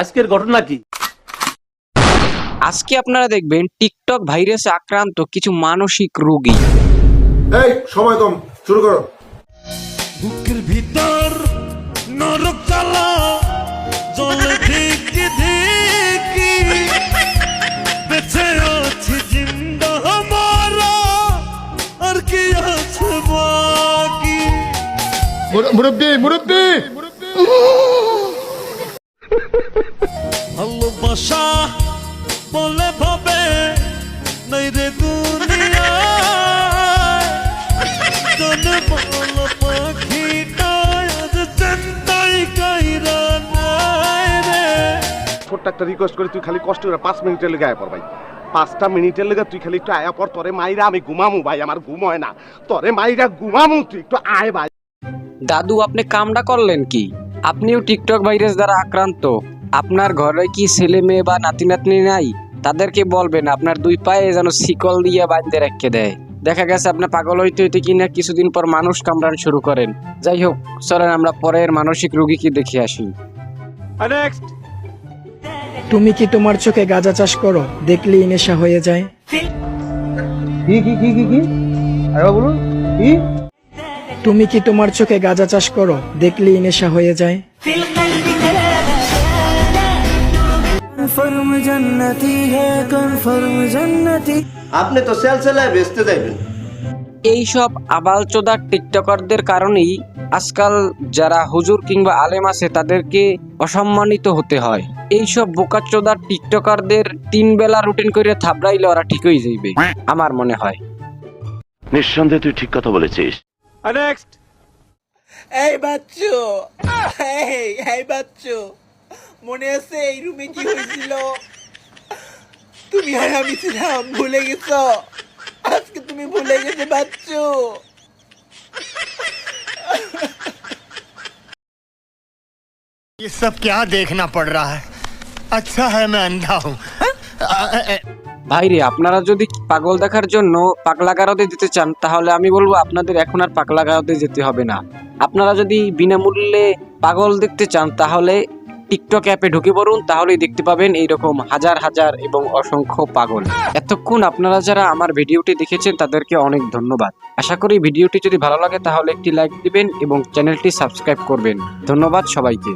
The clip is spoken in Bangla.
আজকের ঘটনা কি? আজকে আপনারা দেখবেন টিকটক ভাইরাসে আক্রান্ত কিছু মানসিক রোগী। এই সময় কম শুরু করো। বুকের ভিতর নরক জ্বালা জলে ধিকি ধিকি বেঁচে আছি জিন্দা হমারা আর কি আছে বাকি? মুরব্বী মুরব্বী। ভালোবাসা বলে ভাবে নাই রে দুনিয়ায়। জানে পাখিটা চিন্তাই কাইরা ছোট্ট একটা রিকোয়েস্ট করি তুই খালি কষ্ট করে পাঁচ মিনিটের লেগে আয়া পর ভাই। পাঁচটা মিনিটের লেগে তুই খালি একটু আয়া পর তোরে মাইরা আমি ঘুমামু ভাই আমার ঘুম হয় না। তোরে মাইরা ঘুমামু তুই একটু আয় ভাই। দাদু আপনি কামটা করলেন কি? আপনিও টিকটক ভাইরাস দ্বারা আক্রান্ত। আপনার ঘরে কি ছেলে মেয়ে বা নাতি নাতনি নাই? তাদেরকে বলবেন আপনার দুই পায়ে যেন শিকল দিয়ে বাঁধতে রেখে দেয়। দেখা গেছে আপনার পাগল হইতে হইতে কিনা কিছুদিন পর মানুষ কামড়ান শুরু করেন। যাই হোক চলেন আমরা পরের মানসিক রোগীকে দেখে আসি। নেক্সট তুমি কি তোমার চোখে গাঁজা চাষ করো? দেখলেই নেশা হয়ে যায়। তুমি কি তোমার চোখে গাঁজা চাষ করো? দেখলেই নেশা হয়ে যায়। আপনি তো সেল সেলায় বেচতে যাইবেন। এইসব আবালচোদার টিকটকারদের কারণেই আজকাল যারা হুজুর কিংবা আলেম আছে তাদেরকে অসম্মানিত হতে হয়। এইসব বোকাচোদার টিকটকারদের তিন বেলা রুটিন করে থাবড়াইলে ওরা ঠিক হয়ে যাইবে আমার মনে হয়। নিঃসন্দেহে তুই ঠিক কথা বলেছিস। নেক্সট এই বাচ্চু! এই এই বাচ্চু! মনে আছে এই রুমে কি হয়েছিল তুমি আর আমি ছিলাম ভুলে গেছো আজকে তুমি ভুলে গেছো বাচ্চু ये सब क्या देखना पड़ रहा है अच्छा है मैं अंधा हूँ ভাইরে আপনারা যদি পাগল দেখার জন্য পাগলা গারদে যেতে চান তাহলে আমি বলবো আপনাদের এখন আর পাগলা গারদে যেতে হবে না আপনারা যদি বিনামূল্যে পাগল দেখতে চান তাহলে টিকটক অ্যাপে ঢুকে পড়ুন, তাহলেই দেখতে পাবেন এইরকম হাজার হাজার এবং অসংখ্য পাগল। এতক্ষণ আপনারা যারা আমার ভিডিওটি দেখেছেন, তাদেরকে অনেক ধন্যবাদ। আশা করি ভিডিওটি যদি ভালো লাগে, তাহলে একটি লাইক দিবেন এবং চ্যানেলটি সাবস্ক্রাইব করবেন। ধন্যবাদ সবাইকে।